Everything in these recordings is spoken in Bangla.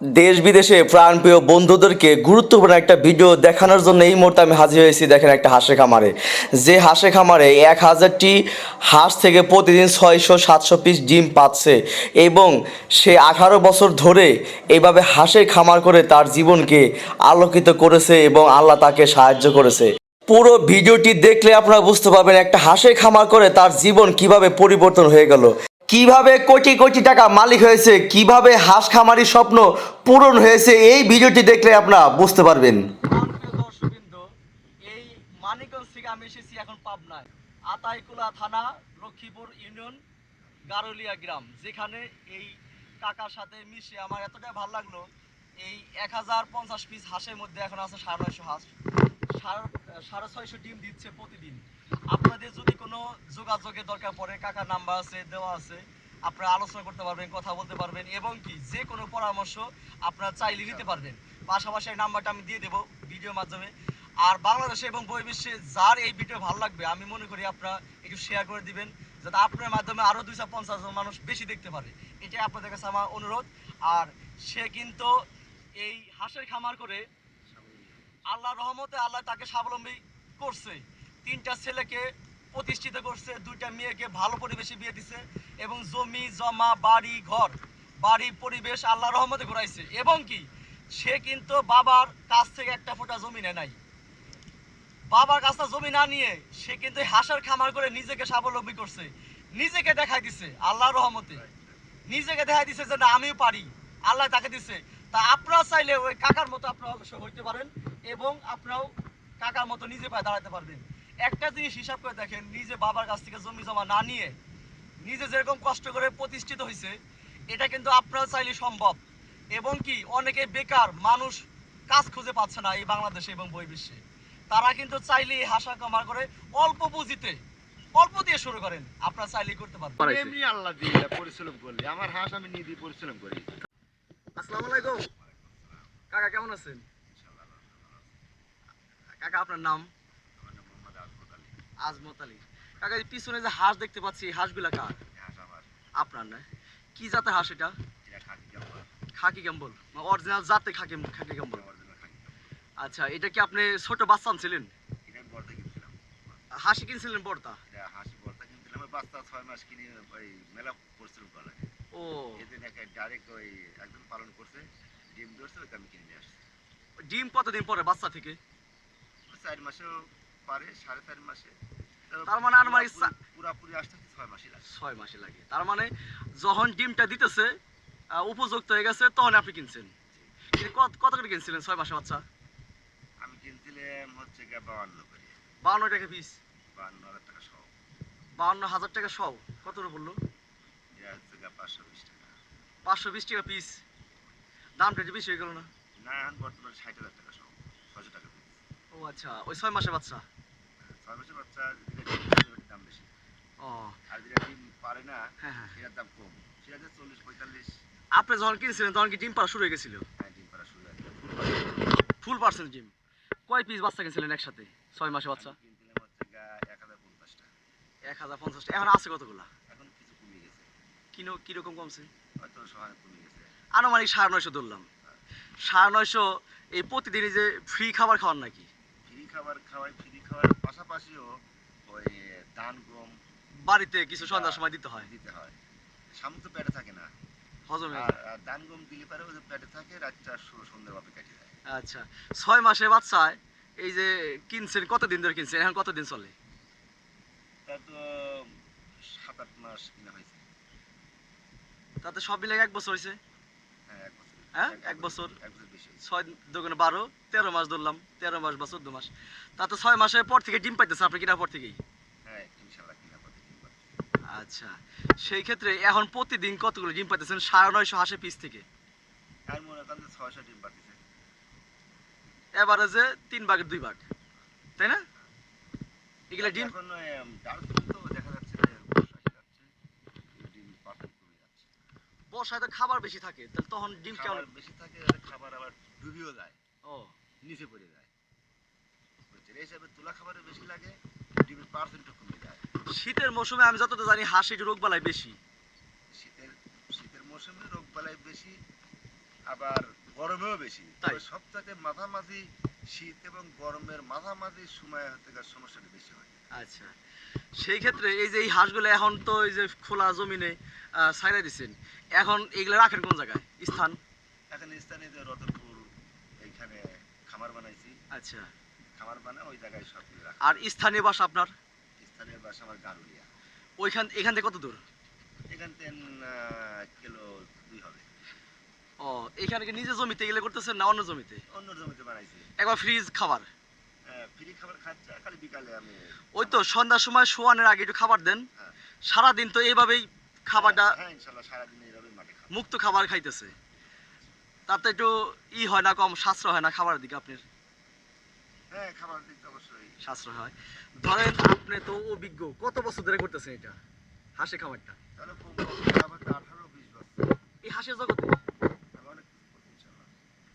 দেশ বিদেশে প্রাণপ্রিয় বন্ধুদেরকে গুরুত্বপূর্ণ একটা ভিডিও দেখানোর জন্য এই মুহূর্তে আমি হাজির হয়েছি, দেখেন একটা হাঁসের খামারে। যে হাঁসের খামারে এক হাজারটি হাঁস থেকে প্রতিদিন ছয়শো, সাতশো পিস ডিম পাচ্ছে এবং সে আঠারো বছর ধরে এইভাবে হাঁসের খামার করে তার জীবনকে আলোকিত করেছে এবং আল্লাহ তাকে সাহায্য করেছে। পুরো ভিডিওটি দেখলে আপনারা বুঝতে পারবেন একটা হাঁসের খামার করে তার জীবন কীভাবে পরিবর্তন হয়ে গেল। কীভাবে কোটি কোটি টাকা মালিক হয়েছে, কীভাবে হাঁস খামারি স্বপ্ন পূরণ হয়েছে, এই ভিডিওটি দেখলে আপনারা বুঝতে পারবেন। এই মানিকগঞ্জ থেকে এসেছি এখন পাবনায়, আতাইকুলা থানা, লক্ষ্মীপুর ইউনিয়ন, গারুলিয়া গ্রাম, যেখানে এই কাকার সাথে মিশে আমার এতটাই ভালো লাগল। এই এক হাজার পঞ্চাশ পিস হাঁসের মধ্যে এখন আছে সাড়ে নয়শো হাঁস সাড়ে ছয়শো ডিম দিচ্ছে প্রতিদিন। আপনাদের যদি কোনো যোগাযোগের দরকার পড়ে, কাকার নাম্বার আছে, দেওয়া আছে, আপনারা আলোচনা করতে পারবেন, কথা বলতে পারবেন, এবং কি যে কোনো পরামর্শ আপনারা চাইলে নিতে পারবেন। পাশাপাশি নাম্বারটা আমি দিয়ে দেবো ভিডিওর মাধ্যমে। আর বাংলাদেশে এবং বহির্বিশ্বে যার এই ভিডিও ভালো লাগবে, আমি মনে করি আপনারা একটু শেয়ার করে দিবেন, যাতে আপনার মাধ্যমে আরও দুইশো পঞ্চাশ জন মানুষ বেশি দেখতে পারে। এটাই আপনাদের কাছে আমার অনুরোধ। আর সে কিন্তু এই হাঁসের খামার করে আল্লাহ রহমতে আল্লাহ তাকে স্বাবলম্বী করছে। তিনটা ছেলেকে প্রতিষ্ঠিত করছে, দুইটা মেয়েকে ভালো পরিবেশে বিয়ে দিছে এবং জমি, জমা, বাড়ি, ঘর, বাড়ি, পরিবেশ আল্লাহ রহমতে ঘুরাইছে। এবং কি, সে কিন্তু বাবার কাছ থেকে একটা ফোঁটা জমি নেয় নাই। বাবার কাছে জমি না নিয়ে সে কিন্তু হাঁসের খামার করে নিজেকে স্বাবলম্বী করছে। নিজেকে দেখাই দিছে আল্লাহর রহমতে। নিজেকে দেখাই দিছে যে, না, আমিও পারি। আল্লাহ তাকে দিছে। তা আপনারা চাইলে ওই কাকার মতো আপনারা হইতে পারেন এবং আপনারাও কাকার মতো নিজে পায়ে দাঁড়াতে পারবেন। একটা জিনিস হিসাব করে দেখেন নিজে বাবার কাছ থেকে জমি জমা না নিয়ে নিজে যেরকম কষ্ট করে প্রতিষ্ঠিত হয়েছে এটা কিন্তু আপনারা চাইলে সম্ভব। এবং কি অনেকে বেকার মানুষ কাজ খুঁজে পাচ্ছে না এই বাংলাদেশে এবং বহির্বিশ্বে। তারা কিন্তু চাইলে এই হাসা কামার করে অল্প পুঁজিতে অল্প দিয়ে শুরু করেন। আপনারা চাইলেই করতে পারবেন। এমনি আল্লাহ দিয়ে পরিশ্রম করলে আমার হাঁস আমি নিজে পরিশ্রম করি। আসসালামু আলাইকুম। কাকা কেমন আছেন? কাকা আপনার নাম? আজমত আলী। কাকা পিছনে যে হাঁস দেখতে পাচ্ছি এই হাঁসগুলা কার? আপনার না? কি জাতের হাঁস এটা? খাকি ক্যাম্বল অরিজিনাল জাতে খাকি খাকি ক্যাম্বল আচ্ছা এটা কি আপনি ছোট বাচ্চা আনছিলেন? হাসি কিনছিলেন বড়টা? বাচ্চা ছয় মাস কিনে ওই মেলা পরিশ্রম করা লাগে। ও। এদিন একে ডাইরেক্ট ওই একদম পালন করছে ডিম ধরছে ওইটা আমি কিনে নিয়ে আসছি। ডিম কতদিন পরে বাচ্চা থেকে? চার মাসেও পারে সাড়ে চার মাসে। তার মানে আনুমানিক পুরাপুরি আসতে ছয় মাসই লাগে। ছয় মাসে লাগে। তার মানে যখন ডিমটা দিতেছে উপযুক্ত হয়ে গেছে তখন আপনি কিনছেন। কত কত করে কিনছিলেন ছয় মাসে বাচ্চা? আমি কিনছিলাম হচ্ছে গিয়ে বাউান্ন করে। বাউন্ন টাকা পিস বাউন্ন হাজার টাকা সহ। বাউন্ন হাজার টাকা সব কত করে বলল হচ্ছে গিয়ে পাঁচশো বিশ টাকা। পাঁচশো বিশ টাকা পিস দামটা একটু বেশি হয়ে গেল না? না বর্তমানে ষাট হাজার টাকা সহ। ছয়শো টাকা। ও আচ্ছা ওই ছয় মাসে বাচ্চা? ছয় মাসের বাচ্চা দাম বেশি ও। আর যেটা ডিম পারে না হ্যাঁ হ্যাঁ। সেটার দাম কম। সেটা চল্লিশ পঁয়তাল্লিশ। আপনি যখন কিনছিলেন তখন কি ডিম পাড়া শুরু হয়ে গেছিল? হ্যাঁ ডিম পাড়া শুরু হয়েছে ফুল পার্সেন্ট ডিম। কয় পিস বাচ্চা কিনছিলেন একসাথে ছয় মাসে বাচ্চা? এক হাজার পঞ্চাশটা। এখন আছে কতগুলা? এখন কিছু কমে গেছে। কিনো কীরকম কমছে? হয়তো সহায় কমে গেছে। আনুমানিক সাড়ে নয়শো ধরলাম। সাড়ে নয়শো এই প্রতিদিনই যে ফ্রি খাবার খাওয়ান নাকি? খাবার খাওয়াই ফ্রি খাওয়ার পাশাপাশিও ওই ধান গম বাড়িতে কিছু সন্ধ্যার সময় দিতে হয়। দিতে হয়। সামনে তো পেটে থাকে না। হজমে। ধান গম দিলে পারে ওই পেটে থাকে রাতটা সুন্দরভাবে কেটে যায়। আচ্ছা। ছয় মাসে বাচ্চায় এই যে কিনছেন কতদিন ধরে কিনছেন? এখন কতদিন চলে? তার তো সাত আট মাস কিনা হয়েছে। তাতে সব মিলে এক বছর হয়েছে? হ্যাঁ এক বছর হ্যাঁ, এক বছর? ছয় দোকানে বারো তেরো মাস ধরলাম তেরো মাস বা চোদ্দ মাস। তাতে ছয় মাসের পর থেকে ডিম পাইতেছে আপনি কেনার পর থেকেই? হ্যাঁ কিনা আচ্ছা সেই ক্ষেত্রে এখন প্রতিদিন কতগুলো ডিম পাইতেছেন? সাড়ে নয়শো হাঁসের পিস থেকে। করেন যে এভারেজে তিন ভাগের দুই ভাগ। তাই না? এগুলা ডিম এখন ডাল তো দেখা যাচ্ছে যে বর্ষা যাচ্ছে ডিম পাঠান কমে যাচ্ছে বর্ষায় তো খাবার বেশি থাকে তাহলে তখন ডিম কেমন? বেশি থাকে খাবার আবার ডুবিও যায়। ও। নিচে পড়ে যায়। এই হিসাবে তুলা খাবারে বেশি লাগে ডিমের পার্সেন্টও কমে যায়। শীতের মৌসুমে আমি যতটা জানি হাঁস রোগ বালাই বেশি। শীতের শীতের মৌসুমে রোগ বালাই বেশি আবার গরমেও বেশি। তাই? সবথেকে মাঝামাঝি শীত এবং গরমের মাঝামাঝি সময় হতে সমস্যাটা বেশি হয়। আচ্ছা। সেই ক্ষেত্রে এই যে এই হাঁসগুলো এখন তো এই যে খোলা জমিনে ছাইড়া দিচ্ছেন এখন এগুলো রাখেন কোন জায়গায়? স্থান? এখন স্থানে যে রতনপুর এইখানে খামার বানাইছি। আচ্ছা। খামার বানায় ওই জায়গায় সব রাখা। আর স্থানীয় বাসা আপনার? স্থানীয় বাসা আমার গারুলিয়া। ওইখান এখান থেকে কত দূর? এখান থেকে কিলো দুই হবে। ও এখানে কি নিজে জমিতে এগুলো করতেছেন না অন্য জমিতে? অন্য জমিতে বানাইছি। একবার ফ্রিজ খাবার? ফ্রি খাবার খাচ্ছে খালি বিকালে আমি ওই তো সন্ধ্যার সময় শোয়ানোর আগে একটু খাবার দেন। সারাদিন তো এইভাবেই খাবারটা হ্যাঁ ইনশাল্লাহ সারাদিন এইভাবে মাঠে মুক্ত খাবার খাইতেছে। তাতে একটু ই হয় না কম সাশ্রয় হয় না খাবারের দিকে আপনার? হ্যাঁ খাবার অবশ্যই। সাশ্রয় হয়। ধরেন আপনি তো অভিজ্ঞ কত বছর ধরে করতেছেন এটা হাঁসের খাবারটা? তাহলে কম কম আঠারো বিশ বছর। এই হাঁসের জগতে?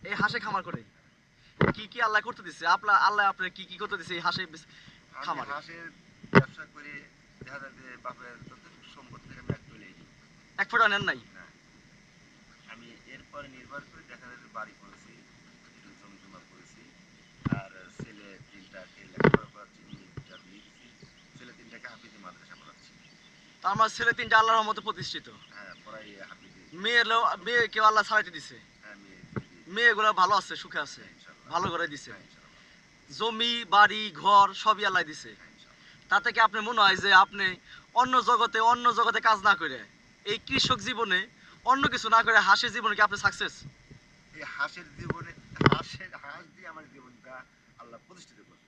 এই হাঁসে খামার করে কি কি আল্লাহ করতে দিছে আল্লাহ আপনার কি কি করতে দিছে এই খামারে। হাঁসের ব্যবসা করে দেখা যায় যে বাপের সম্পদ থেকে আমি এক চলে এক ফোঁটা নেন নাই? আমি এরপরে নির্ভর করে দেখা যায় যে বাড়ি করেছি একটু করেছি আর ছেলে তিনটাকে লেখাপড়া করাচ্ছি মেয়েটা বিয়ে দিচ্ছি ছেলে তিনটাকে হাফিজে মাদ্রাসা পড়াচ্ছি। আমার ছেলে তিনটা আল্লাহর মতো প্রতিষ্ঠিত? হ্যাঁ পড়াই হাফিজে। মেয়ে মেয়ে কেউ আল্লাহ ছাড়াইতে দিছে? হ্যাঁ মেয়ে মেয়েগুলো ভালো আছে সুখে আছে? ভালো করে দিছে। জমি বাড়ি ঘর সবই আল্লাহ দিছে। হ্যাঁ ইনশাল্লাহ তাতে কি আপনি মনে হয় যে আপনি অন্য জগতে অন্য জগতে কাজ না করে এই কৃষক জীবনে অন্য কিছু না করে হাসির জীবনে কি আপনি সাকসেস এই হাঁসের জীবনে হাঁসের হাঁস দিয়ে আমার জীবনটা আল্লাহ প্রতিষ্ঠিত করবে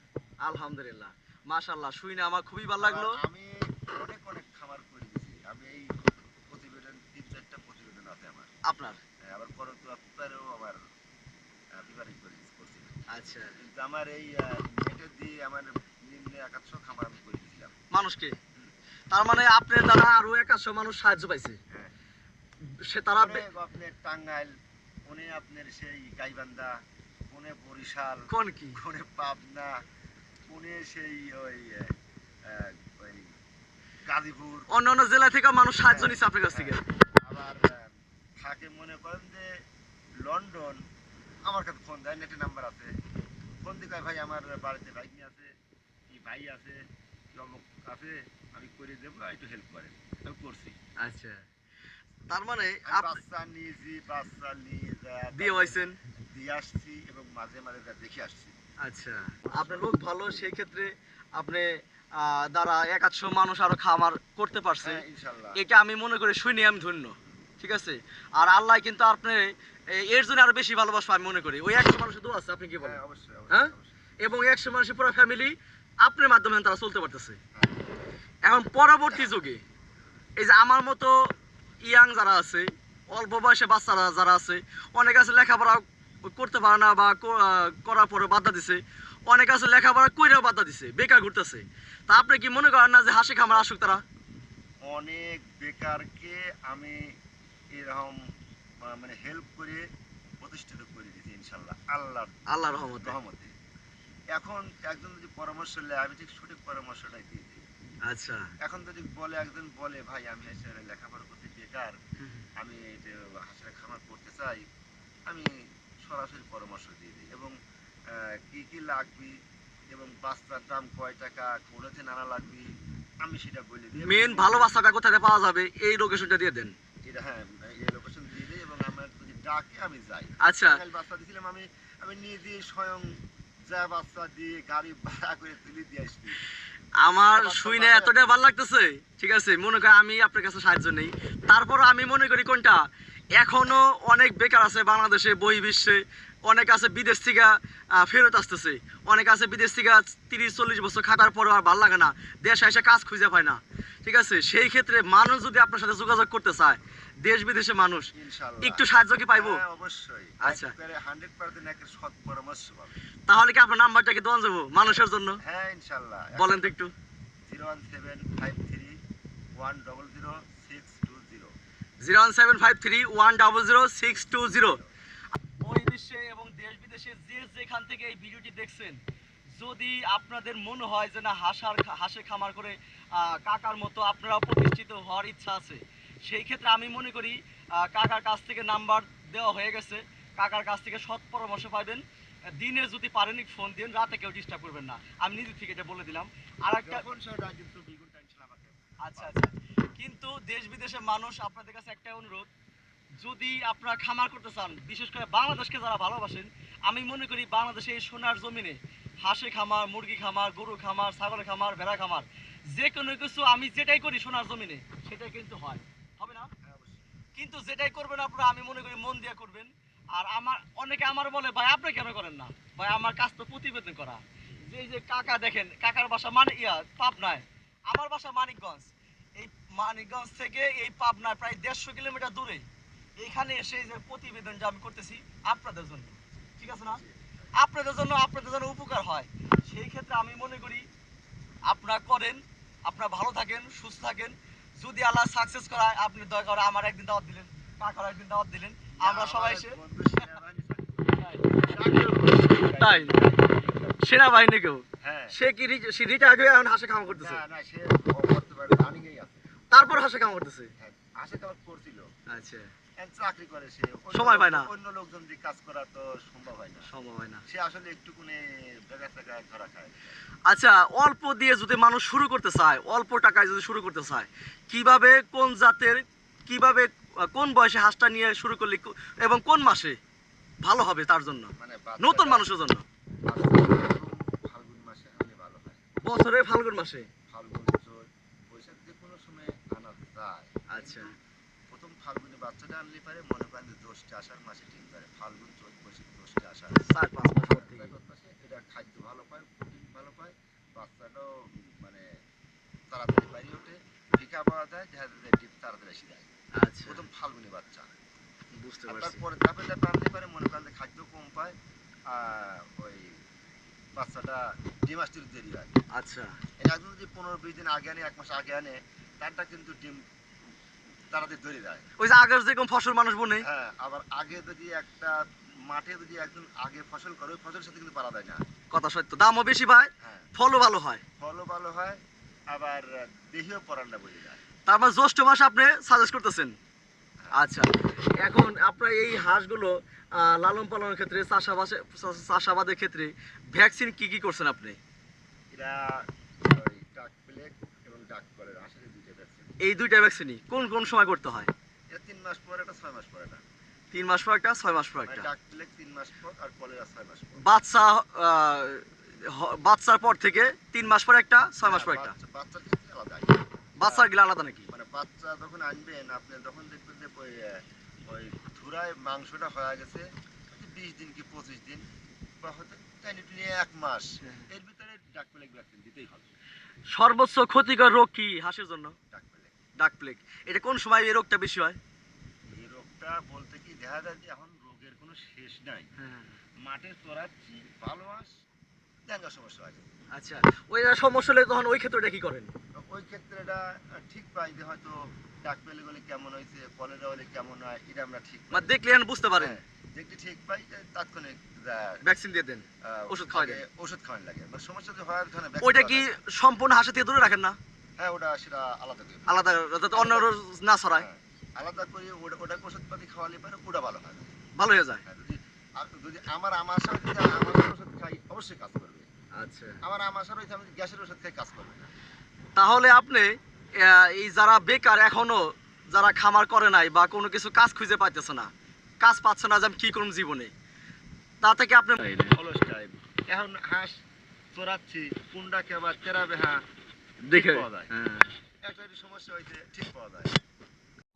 আলহামদুলিল্লাহ। মাশাল্লাহ শুনে আমার খুবই ভালো লাগল। আমি অনেক অনেক খামার করে দিয়েছি আমি এই প্রতিবেদন তিন চারটা প্রতিবেদন আছে আমার। আপনার? হ্যাঁ, আবার করতুয়া পেপারেও আমার পেপারিং করে। করছি আচ্ছা। আমার এই নেটে দিয়ে আমার নিম্নে একাশশো খামার আমি করে দিয়েছিলাম। মানুষকে? তার মানে আপনার দ্বারা আরও একাশো মানুষ সাহায্য পাইছে? হ্যাঁ। সে তারা আপনার টাঙ্গাইল কোনে আপনার সেই গাইবান্ধা কোনে বরিশাল কোন কি? কোনে পাবনা কোনে সেই ওই গাজীপুর। অন্য অন্য জেলা থেকে মানুষ সাহায্য নিচ্ছে আপনার কাছ থেকে? আবার থাকে মনে করেন যে লন্ডন আমার কাছে ফোন দেয় নেটে নাম্বার আছে। ফোন দিয়ে কয়, ভাই আমার বাড়িতে বাইক নিয়ে আছে কি ভাই আছে কি অমুক আছে আমি করে দেবো একটু হেল্প করেন আমি করছি। আচ্ছা। তার মানে বাচ্চা নিয়েছি বাচ্চা নিয়ে দিয়ে হয়েছেন? দিয়ে আসছি এবং মাঝে মাঝে যা দেখে আসছি। আচ্ছা। আপনার লোক ভালো সেই ক্ষেত্রে আপনি আহ, দ্বারা একাশো মানুষ আরও খামার করতে পারছে হ্যাঁ এটা আমি মনে করি শুনে আমি ধন্য ঠিক আছে? আর আল্লাহ কিন্তু আপনি এর জন্য আরও বেশি ভালোবাসবো আমি মনে করি। ওই একশো মানুষের দোয়া আছে আপনি কি বলেন? হ্যাঁ অবশ্যই হ্যাঁ? এবং একশো মানুষের পুরো ফ্যামিলি আপনার মাধ্যমে তারা চলতে পারতেছে। এখন পরবর্তী যুগে এই যে আমার মতো ইয়াং যারা আছে অল্প বয়সে বাচ্চারা যারা আছে অনেক আছে লেখাপড়া করতে পারে না বা করার পরে বাধা দিছে। অনেক আছে লেখাপড়া কইরাও বাধা দিছে বেকার ঘুরতেছে। তা আপনি কি মনে করেন না যে হাসি খামার আসুক তারা? অনেক বেকারকে আমি এরকম মানে হেল্প করে প্রতিষ্ঠিত করে দিয়েছি ইনশাল্লাহ। আল্লাহ আল্লাহ রহমতে। রহমতে। এখন একজন যদি পরামর্শ নেয় আমি ঠিক সঠিক পরামর্শটাই দিয়ে দিই। আচ্ছা। এখন যদি বলে একজন বলে ভাই আমি এসে লেখাপড়া করতে বেকার আমি হাঁসের খামার করতে চাই আমি সরাসরি পরামর্শ দিয়ে দিই এবং কি কি লাগবে এবং বাচ্চার দাম কয় টাকা কোনোতে নানা লাগবে আমি সেটা বলে দিই। মেন ভালোবাসাটা কোথায় পাওয়া যাবে? এই লোকেশনটা দিয়ে দেন। এটা হ্যাঁ এই লোকেশন আমার যদি ডাকে আমি যাই। আচ্ছা। বাচ্চা দিয়েছিলাম আমি আমি নিজে স্বয়ং যা বাচ্চা দিয়ে গাড়ি ভাড়া করে তুলে দিয়ে আসছি। আমার আমার শুই না এতটা ভালো লাগতেছে। ঠিক আছে মনে করি আমি আপনার কাছে সাহায্য নেই। তারপর আমি মনে করি কোনটা? এখনও অনেক বেকার আছে বাংলাদেশে বই বিশ্বে অনেক আছে বিদেশ থেকে ফেরত আসতেছে। অনেক আছে বিদেশ থেকে তিরিশ চল্লিশ বছর খাটার পরে আর ভালো লাগে না। দেশে এসে কাজ খুঁজে পায় না। ঠিক আছে? সেই ক্ষেত্রে মানুষ যদি আপনার সাথে যোগাযোগ করতে চায় দেশ বিদেশে মানুষ একটু সাহায্য কি পাইবো? হ্যাঁ, অবশ্যই। আচ্ছা। তাহলে কি আপনার নাম্বারটা কি দেওয়া যাব মানুষের জন্য? হ্যাঁ ইনশাল্লাহ বলেন তো একটু। Zero one seven five three one double zero six two zero zero one seven five three one double zero six two zero দেশ যে যেখান থেকে এই ভিডিওটি দেখছেন যদি আপনাদের মনে হয় যে না হাঁসার হাঁসে খামার করে কাকার মতো আপনারা প্রতিষ্ঠিত হওয়ার ইচ্ছা আছে সেই ক্ষেত্রে আমি মনে করি কাকার কাছ থেকে নাম্বার দেওয়া হয়ে গেছে। কাকার কাছ থেকে সৎ পরামর্শ পাবেন দিনে যদি পারেন ফোন দিন রাতে কেউ ডিস্টার্ব করবেন না। আমি নিজে থেকে এটা বলে দিলাম। আর একটা আচ্ছা আচ্ছা। কিন্তু দেশ বিদেশের মানুষ আপনাদের কাছে একটা অনুরোধ যদি আপনারা খামার করতে চান বিশেষ করে বাংলাদেশকে যারা ভালোবাসেন আমি মনে করি বাংলাদেশে এই সোনার জমিনে হাঁসের খামার মুরগি খামার গরু খামার ছাগলের খামার ভেড়া খামার যে কোনো কিছু আমি যেটাই করি সোনার জমিনে সেটাই কিন্তু হয়। হবে না? হ্যাঁ, কিন্তু যেটাই করবেন আপনারা আমি মনে করি মন দিয়ে করবেন। আর আমার অনেকে আমার বলে ভাই আপনি কেন করেন না? ভাই আমার কাজ তো প্রতিবেদন করা। যে যে কাকা দেখেন কাকার বাসা মানে ইয়া পাবনায়। আমার বাসা মানিকগঞ্জ। এই মানিকগঞ্জ থেকে এই পাবনায় প্রায় দেড়শো কিলোমিটার দূরে। এইখানে এসে যে প্রতিবেদন যে আমি করতেছি আপনাদের জন্য। ঠিক আছে না? আপনাদের জন্য আপনাদের জন্য উপকার হয়। সেই ক্ষেত্রে আমি মনে করি আপনারা করেন আপনারা ভালো থাকেন সুস্থ থাকেন। যদি আল্লাহ সাকসেস করায় আপনি দয়া করে আমার একদিন দাওয়াত দিলেন কাকার একদিন দাওয়াত দিলেন। আমরা সবাই এসে তাই? সেনাবাহিনী কেউ? হ্যাঁ। সে কি সে রিটায়ার হয়ে এখন হাসে কাম করতেছে? না না সে বর্তমানে রানিংয়েই আছে। তারপর হাসে কাম করতেছে? হ্যাঁ, আশা কাবার করছিল। আচ্ছা। এখন চাকরি করে সে। সময় পায় না। অন্য লোকজন কাজ করা তো সম্ভব হয় না। সম্ভব হয় না। সে আসলে একটুকুনে জায়গা জায়গায় ধরা খায়। আচ্ছা অল্প দিয়ে যদি মানুষ শুরু করতে চায় অল্প টাকায় যদি শুরু করতে চায় কীভাবে কোন জাতের কীভাবে কোন বয়সে হাঁসটা নিয়ে শুরু করলে এবং কোন মাসে ভালো হবে তার জন্য? মানে নতুন মানুষের জন্য। বাচ্চাটা ফাল্গুন মাসে? হয় ফাল্গুন কোনো আচ্ছা। ফাল্গুনে বাচ্চাটা আনলে পারে মনে করেন যে জ্যৈষ্ঠ আষাঢ় মাসে ঠিক পারে ফাল্গুন চৈত বৈশাখ জ্যৈষ্ঠ আষাঢ়। চার পাঁচ মাস মাসে এটা খাদ্য ভালো পায় প্রোটিন ভালো পায় বাচ্চাটাও মানে তাড়াতাড়ি বাড়ি ওঠে টিকা পাওয়া যায় দেখা যায় ডিপ তাড়াতাড়ি এসে যায়। আচ্ছা। প্রথম ফাল্গুনি বাচ্চা। বুঝতে পারছি। তারপরে ধাপে ধাপে আনতে পারে মনে করেন যে খাদ্য কম পায় আর ওই বাচ্চাটা ডিম আসতে দেরি হয়। আচ্ছা। একজন যদি পনেরো বিশ দিন আগে আনে এক মাস আগে আনে তারটা কিন্তু ডিম তাড়াতাড়ি ধরে যায় ওই যে আগের যেরকম ফসল মানুষ বনে? হ্যাঁ আবার আগে যদি একটা মাঠে যদি একজন আগে ফসল করে ওই ফসলের সাথে কিন্তু পারা যায় না। কথা সত্য। দামও বেশি পায় হ্যাঁ। ফলও ভালো হয়। ফলও ভালো হয় আবার দেহিও পরান্ডা বলে যায়। তার মানে জ্যৈষ্ঠ মাসে আপনি সাজেস্ট করতেছেন? আচ্ছা। এখন আপনার এই হাঁসগুলো লালন পালনের ক্ষেত্রে চাষাবাসে চাষাবাদের ক্ষেত্রে ভ্যাকসিন কি কি করছেন আপনি? ওই ডাক প্লেগ এবং ডাক কলের আসলে এই দুইটা ভ্যাকসিনই কোন কোন সময় করতে হয়? এটা তিন মাস পর এটা ছয় মাস পর এটা। তিন মাস পর একটা ছয় মাস পর একটা? তিন মাস পর আর কলেরা ছয় মাস পর। বাচ্চা বাচ্চার পর থেকে তিন মাস পর একটা ছয় মাস পর একটা? বাচ্চা- বাচ্চার আলাদা বাচ্চার গিলা আলাদা নাকি? মানে বাচ্চা যখন আনবেন আপনি যখন দেখবেন যে ওই ওই ধুরায় মাংসটা হয়ে গেছে বিশ দিন কি পঁচিশ দিন বা হয়তো এক মাস হ্যাঁ। এর ভিতরে ডাক ভ্যাকসিন দিতেই হবে। সর্বোচ্চ ক্ষতিকর রোগ কি হাঁসের জন্য? ডাক প্লেগ ডাক প্লেগ এটা কোন সময় এই রোগটা বেশি হয়? এই রোগটা বলতে কি দেখা যায় যে এখন রোগের কোনো শেষ নাই। মাঠে চড়াচ্ছি ভালো সমস্যা আছে। আচ্ছা ওই সমস্যা হলে তখন ওই ক্ষেত্রে কি করেন? ওই ক্ষেত্রে এটা ঠিক পাই যে হয়তো ডাক পেলে গেলে কেমন হয়েছে কলেরা হলে কেমন হয় এটা আমরা ঠিক মানে দেখলে বুঝতে পারেন। হ্যাঁ, দেখতে ঠিক পাই তাৎক্ষণিক ভ্যাকসিন দিয়ে দেন ওষুধ খাওয়াই আগে ওষুধ খাওয়ান লাগে। সমস্যা হয় ওইটা কি সম্পূর্ণ হাঁসের থেকে দূরে রাখেন না? হ্যাঁ ওটা সেটা আলাদা করে। আলাদা যাতে অন্য না ছড়ায়। হ্যাঁ, আলাদা করে ওটা ওষুধপাতি খাওয়ালে পারে ওটা ভালো হয়। ভালো হয়ে যায়। হ্যাঁ, যদি আর যদি আমার আমার যদি আমার ওষুধ খাই অবশ্যই কাজ করবে। আচ্ছা। আমার আমি গ্যাসের ওষুধ খাই কাজ করবে তাহলে আপনি আহ, এই যারা বেকার এখনও যারা খামার করে নাই বা কোনো কিছু কাজ খুঁজে পাইতেছে না কাজ পাচ্ছে না যে আমি কি করুন জীবনে তা থেকে আপনি এখন হাঁস চড়াচ্ছি কুন্ডাকে আবার তেরাবে হ্যাঁ দেখে পাওয়া যায়। হ্যাঁ। একটা সমস্যা হয়েছে ঠিক পাওয়া যায়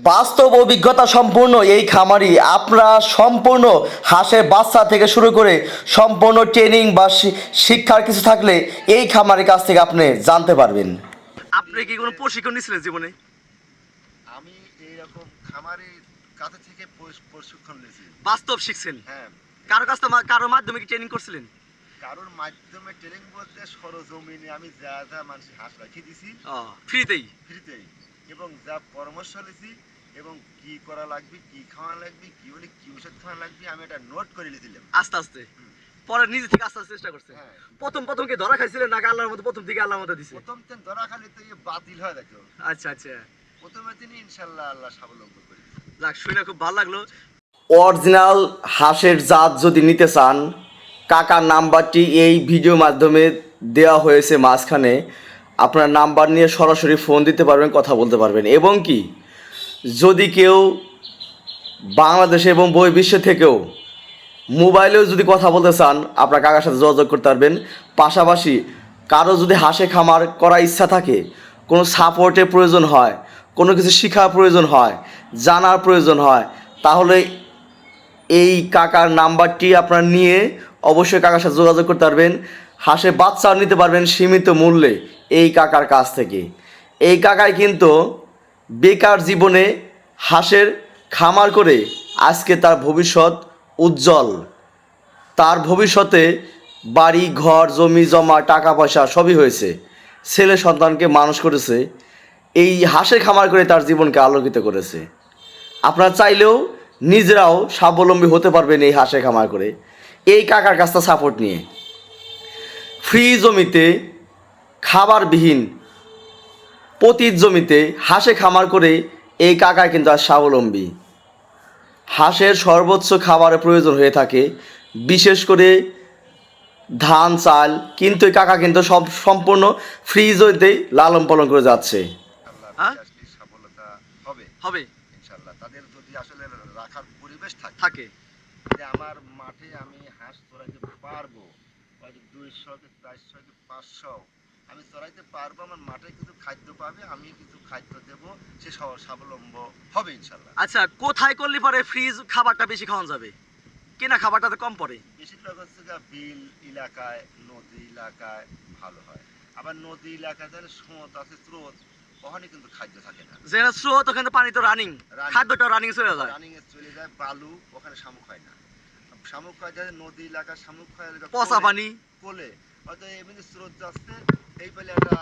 বাস্তব অভিজ্ঞতা সম্পূর্ণ এই খামারি। আপনারা সম্পূর্ণ হাঁসের বাচ্চা থেকে শুরু করে সম্পূর্ণ ট্রেনিং বা শিক্ষার কিছু থাকলে এই খামারের কাছ থেকে আপনি জানতে পারবেন। আপনি কি কোনো প্রশিক্ষণ নিয়েছিলেন জীবনে? আমি এইরকম খামারের কাছে থেকে প্রশিক্ষণ নিয়েছি। বাস্তব শিখছেন? হ্যাঁ। কারও কাছ থেকে কারোর মাধ্যমে কি ট্রেনিং করছিলেন? কারোর মাধ্যমে ট্রেনিং বলতে সরজমিনে আমি যা যা মানুষ হাঁস রাখিয়ে দিছি ফ্রিতেই? ফ্রিতেই। এবং যা পরামর্শ নিয়েছি এবং কি করা লাগবে কি খাওয়া লাগবে কি হলে কি ওষুধ খাওয়া লাগবে আমি এটা নোট করে নিয়েছিলাম। আস্তে আস্তে। পরে নিজে থেকে আস্তে আস্তে চেষ্টা করছেন হ্যাঁ। প্রথম প্রথম কি ধরা খাইছিলেন নাকি আল্লাহর মতো প্রথম থেকে আল্লাহর মতো দিছে? প্রথম দিন ধরা খালি তো ইয়ে বাতিল হয় দেখো। আচ্ছা আচ্ছা। প্রথমে তিনি ইনশাল্লাহ আল্লাহ স্বাবলম্বন করে। যাক শুনে খুব ভালো লাগল। অরিজিনাল হাঁসের জাত যদি নিতে চান কাকার নাম্বারটি এই ভিডিও মাধ্যমে দেওয়া হয়েছে মাঝখানে। আপনার নাম্বার নিয়ে সরাসরি ফোন দিতে পারবেন, কথা বলতে পারবেন। এবং কি, যদি কেউ বাংলাদেশে এবং বই বিশ্ব থেকেও মোবাইলেও যদি কথা বলতে চান, আপনার কাকার সাথে যোগাযোগ করতে পারবেন। পাশাপাশি কারও যদি হাসে খামার করার ইচ্ছা থাকে, কোনো সাপোর্টের প্রয়োজন হয়, কোনো কিছু শেখার প্রয়োজন হয়, জানার প্রয়োজন হয়, তাহলে এই কাকার নাম্বারটি আপনার নিয়ে অবশ্যই কাকার সাথে যোগাযোগ করতে পারবেন। হাঁসের বাচ্চাও নিতে পারবেন সীমিত মূল্যে এই কাকার কাছ থেকে। এই কাকাই কিন্তু বেকার জীবনে হাঁসের খামার করে আজকে তার ভবিষ্যৎ উজ্জ্বল। তার ভবিষ্যতে বাড়ি, ঘর, জমি, জমা, টাকা পয়সা সবই হয়েছে। ছেলে সন্তানকে মানুষ করেছে। এই হাঁসের খামার করে তার জীবনকে আলোকিত করেছে। আপনারা চাইলেও নিজেরাও স্বাবলম্বী হতে পারবেন এই হাঁসের খামার করে। এই কাকার কাছটা সাপোর্ট নিয়ে। ফ্রি জমিতে খাবারবিহীন পতিত জমিতে হাঁসে খামার করে এই কাকা কিন্তু আর স্বাবলম্বী। হাঁসের সর্বোচ্চ খাবারের প্রয়োজন হয়ে থাকে বিশেষ করে ধান চাল কিন্তু এই কাকা কিন্তু সব সম্পূর্ণ ফ্রি হইতে লালন পালন করে যাচ্ছে। হবে? হবে। ইনশাল্লাহ তাদের যদি আসলে রাখার পরিবেশ থাকে থাকে। যে আমার মাঠে আমি হাঁস চড়াইতে পারব হয়তো দুইশো কি চারশো কি পাঁচশো। আমি চড়াইতে পারব আমার মাঠে কিছু খাদ্য পাবে আমি কিছু খাদ্য দেবো সে সব স্বাবলম্ব হবে ইনশাল্লাহ। আচ্ছা কোথায় করলে পরে ফ্রিজ খাবারটা বেশি খাওয়ানো যাবে? কেনা খাবারটাতে কম পড়ে? বেশিরভাগ হচ্ছে বিল এলাকায় নদী এলাকায় ভালো হয়। আবার নদী এলাকায় তাহলে স্রোত আছে স্রোত। ওখানে কিন্তু খাদ্য থাকে না। স্রোত ওখানে পানি তো রানিং খাদ্যটা রানিং চলে যায়। রানিং চলে যায় বালু ওখানে শামুক হয় না। শামুক হয় যায় নদী এলাকা শামুক হয় পচা পানি। কোলে। হয়তো এমনি স্রোত যাচ্ছে এই পেলে একটা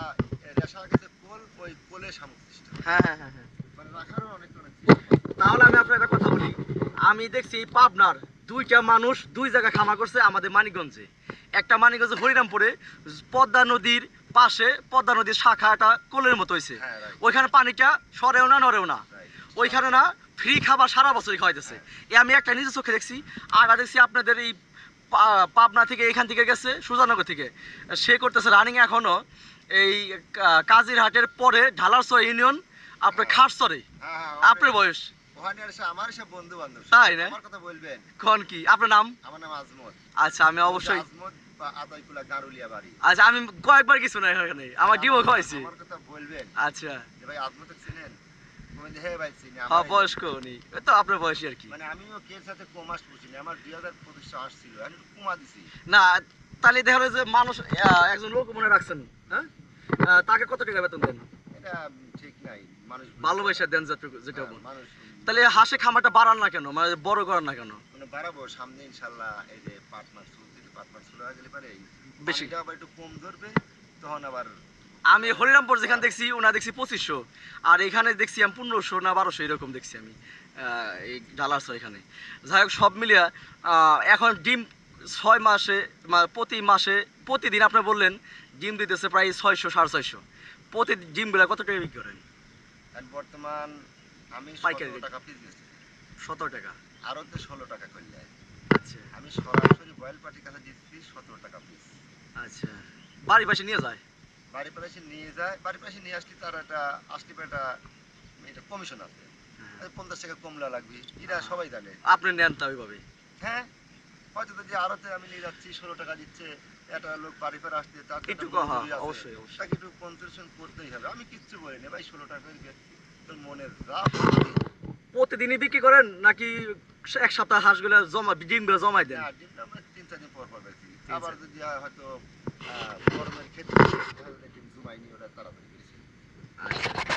কোল ওই কোলে শামুক সৃষ্টি হ্যাঁ। হ্যাঁ হ্যাঁ হ্যাঁ। মানে রাখারও অনেক অনেক তাহলে আমি আপনার একটা কথা বলি। আমি দেখছি পাবনার দুইটা মানুষ দুই জায়গায় খামার করছে আমাদের মানিকগঞ্জে। একটা মানিকগঞ্জে হরিরামপুরে পদ্মা নদীর পাশে পদ্মা নদীর শাখাটা কোলের মতো হয়েছে হ্যাঁ ওইখানে পানিটা সরেও না নড়েও না। ওইখানে না ফ্রি খাবার সারা বছরই খাওয়াইতেছে। এ আমি একটা নিজের চোখে দেখছি আর দেখছি আপনাদের এই পাবনা থেকে এখান থেকে গেছে সুজানগর থেকে। সে করতেছে রানিং এখনও এই কাজিরহাটের পরে ঢালারসর ইউনিয়ন আপনার হ্যাঁ। হ্যাঁ আপনার বয়স? তাই না? আমার কথা বলবেন। কোন কি? আপনার নাম? আমার নাম আজমত। আচ্ছা আমি অবশ্যই আদাইকুলা গারুলিয়া বাড়ি। আচ্ছা আমি কয়েকবার কিছু না এখানে। আমার ডিমও খাওয়াইছি আমার কথা বলবেন। আচ্ছা। চিনেন। হ্যাঁ ভাই চিনি। হ্যাঁ বয়স্ক উনি। তো আপনার বয়সী আর কি। মানে আমিও কের সাথে কমাস পুষিনি আমার দুই হাজার পঁচিশশো আসছিল। আমি কমা দিছি। না তাহলে দেখা যে মানুষ একজন লোক মনে রাখছেন হ্যাঁ? তাকে কত টাকা বেতন দেন? এটা ঠিক নাই। মানুষ ভালোবাসা দেন যেটা হ্যাঁ, মানুষ তাহলে হাসে খামারটা বাড়ান না কেন? মানে বড় করান না কেন? মানে বাড়াবো? সামনে ইনশাল্লাহ এই যে পার্টনার চলতে পার্টনার গেলে পারে বেশি। আবার একটু কম ধরবে তখন আবার আমি হরিরামপুর যেখানে দেখছি ওনা দেখছি পঁচিশশো। আর এখানে দেখছি আমি পনেরোশো না বারোশো এরকম দেখছি আমি এই ডালারশো এখানে। যাই হোক সব মিলিয়ে এখন ডিম ছয় মাসে প্রতি মাসে প্রতিদিন আপনি বললেন ডিম দিতেছে প্রায় ছয়শো সাড়ে ছয়শো। প্রতি ডিমগুলো কত টাকা বিক্রি করেন? বর্তমান আমি পাইকারি টাকা সতেরো টাকা। আরও তো ষোলো টাকা করলে। আচ্ছা। আমি সরাসরি বয়েল পাটির কাছে দিচ্ছি সতেরো টাকা পিস আচ্ছা। বাড়ি পাশে নিয়ে যায়? বাড়ি পাশে নিয়ে যায়। বাড়ি পাশে নিয়ে আসলে তার একটা আসলে একটা এটা কমিশন আছে। হ্যাঁ। পঞ্চাশ টাকা কমলা লাগবে। এরা সবাই জানে। আপনি নেন তা ওইভাবে? হ্যাঁ। হয়তো যে আরতে আমি নিয়ে যাচ্ছি ষোলো টাকা দিচ্ছে একটা লোক বাড়ি ফের আসতে তার একটু হ্যাঁ। অবশ্যই। তাকে একটু কনসেশন করতেই হবে। আমি কিচ্ছু বলিনি ভাই ষোলো টাকা তোর মনের যা। প্রতিদিনই বিক্রি করেন নাকি এক সপ্তাহ হাঁসগুলো জমা ডিমগুলো জমাই দেন? আমরা তিন চার দিন পর পর আবার যদি হয়তো গরমের ক্ষেত্রে ডিম ওটা তাড়াতাড়ি বেশি আচ্ছা।